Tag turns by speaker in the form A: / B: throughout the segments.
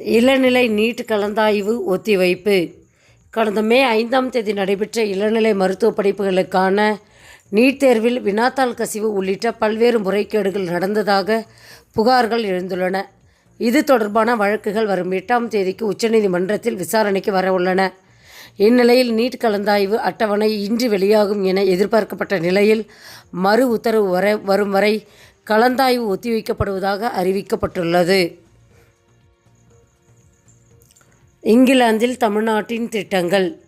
A: இளநிலை நீட் கலந்தாய்வு ஒத்திவைப்பு. கடந்த மே ஐந்தாம் தேதி நடைபெற்ற இளநிலை மருத்துவ படிப்புகளுக்கான நீட் தேர்வில் வினாத்தாள் கசிவு உள்ளிட்ட பல்வேறு முறைகேடுகள் நடந்ததாக புகார்கள் எழுந்துள்ளன. இது தொடர்பான வழக்குகள் வரும் எட்டாம் தேதிக்கு உச்சநீதிமன்றத்தில் விசாரணைக்கு வரவுள்ளன இந்நிலையில் நீட் கலந்தாய்வு அட்டவணை இன்று வெளியாகும் என எதிர்பார்க்கப்பட்ட நிலையில் மறு உத்தரவு வர வரும் வரை கலந்தாய்வு ஒத்திவைக்கப்படுவதாக அறிவிக்கப்பட்டுள்ளது. இங்கிலாந்தில் தமிழ்நாட்டின் திட்டங்கள்.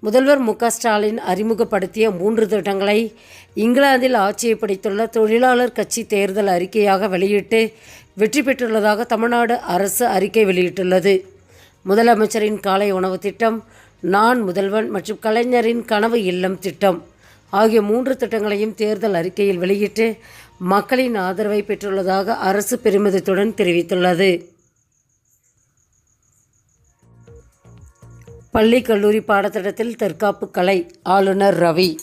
A: முதல்வர் மு க ஸ்டாலின் அறிமுகப்படுத்திய மூன்று திட்டங்களை இங்கிலாந்தில் ஆட்சியை பிடித்துள்ள தொழிலாளர் கட்சி தேர்தல் அறிக்கையாக வெளியிட்டு வெற்றி பெற்றுள்ளதாக தமிழ்நாடு அரசு அறிக்கை வெளியிட்டுள்ளது. முதலமைச்சரின் காலை உணவு திட்டம் நான் முதல்வன் மற்றும் கலைஞரின் கனவு இல்லம் திட்டம் ஆகிய மூன்று திட்டங்களையும் தேர்தல் அறிக்கையில் வெளியிட்டு மக்களின் ஆதரவை பெற்றுள்ளதாக அரசு பெருமிதத்துடன் தெரிவித்துள்ளது. பள்ளி கல்லூரி பாடத்திட்டத்தில் தற்காப்பு கலை ஆளுநர் ரவி.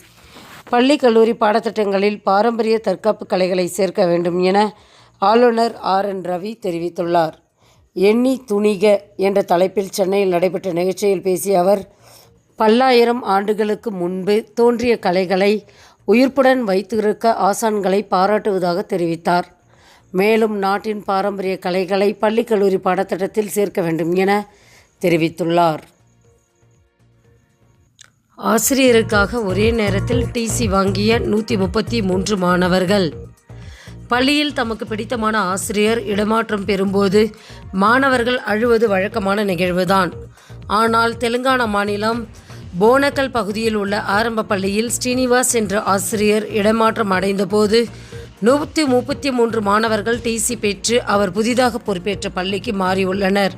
A: பள்ளி கல்லூரி பாடத்திட்டங்களில் பாரம்பரிய தற்காப்பு கலைகளை சேர்க்க வேண்டும் என ஆளுநர் ஆர். என். ரவி தெரிவித்துள்ளார். எண்ணி துணிக என்ற தலைப்பில் சென்னையில் நடைபெற்ற நிகழ்ச்சியில் பேசிய அவர் பல்லாயிரம் ஆண்டுகளுக்கு முன்பு தோன்றிய கலைகளை உயிர்ப்புடன் வைத்திருக்க ஆசான்களை பாராட்டுவதாக தெரிவித்தார். மேலும் நாட்டின் பாரம்பரிய கலைகளை பள்ளி கல்லூரி பாடத்திட்டத்தில் சேர்க்க வேண்டும் என தெரிவித்துள்ளார். ஆசிரியருக்காக ஒரே நேரத்தில் டிசி வாங்கிய நூற்றி முப்பத்தி மூன்று மாணவர்கள். பள்ளியில் தமக்கு பிடித்தமான ஆசிரியர் இடமாற்றம் பெறும்போது மாணவர்கள் அழுவது வழக்கமான நிகழ்வுதான். ஆனால் தெலுங்கானா மாநிலம் போனக்கல் பகுதியில் உள்ள ஆரம்ப பள்ளியில் ஸ்ரீனிவாஸ் என்ற ஆசிரியர் இடமாற்றம் அடைந்தபோது நூற்றி முப்பத்தி மூன்று மாணவர்கள் டிசி பெற்று அவர் புதிதாக பொறுப்பேற்ற பள்ளிக்கு மாறியுள்ளனர்.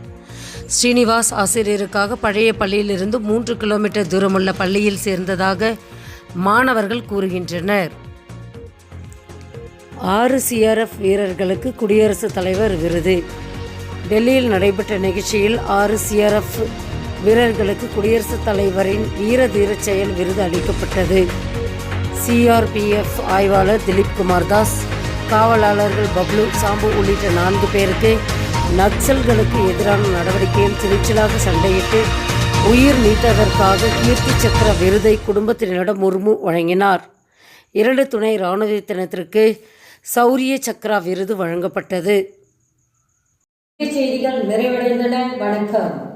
A: ஸ்ரீனிவாஸ் ஆசிரியருக்காக பழைய பள்ளியிலிருந்து மூன்று கிலோமீட்டர் தூரமுள்ள பள்ளியில் சேர்ந்ததாக மாணவர்கள் கூறுகின்றனர். ஆறு சிஆர்எஃப் வீரர்களுக்கு குடியரசுத் தலைவர் விருது. டெல்லியில் நடைபெற்ற நிகழ்ச்சியில் ஆறு சிஆர்எஃப் வீரர்களுக்கு குடியரசுத் தலைவரின் வீர தீரச் செயல் விருது அளிக்கப்பட்டது. சிஆர்பிஎஃப் ஆய்வாளர் திலீப் குமார் தாஸ் காவலாளர்கள் பப்லு சாம்பு உள்ளிட்ட நான்கு பேருக்கு நக்சல்களுக்கு எதிரான நடவடிக்கையில் துணிச்சலாக சண்டையிட்டு உயிர் நீத்ததற்காக கீர்த்தி சக்கர விருதை குடும்பத்தினரிடம் முர்மு வழங்கினார். இரண்டு துணை இராணுவத்தினத்திற்கு சௌரிய சக்ரா விருது வழங்கப்பட்டது.
B: செய்திகள் நிறைவடைந்தன. வணக்கம்.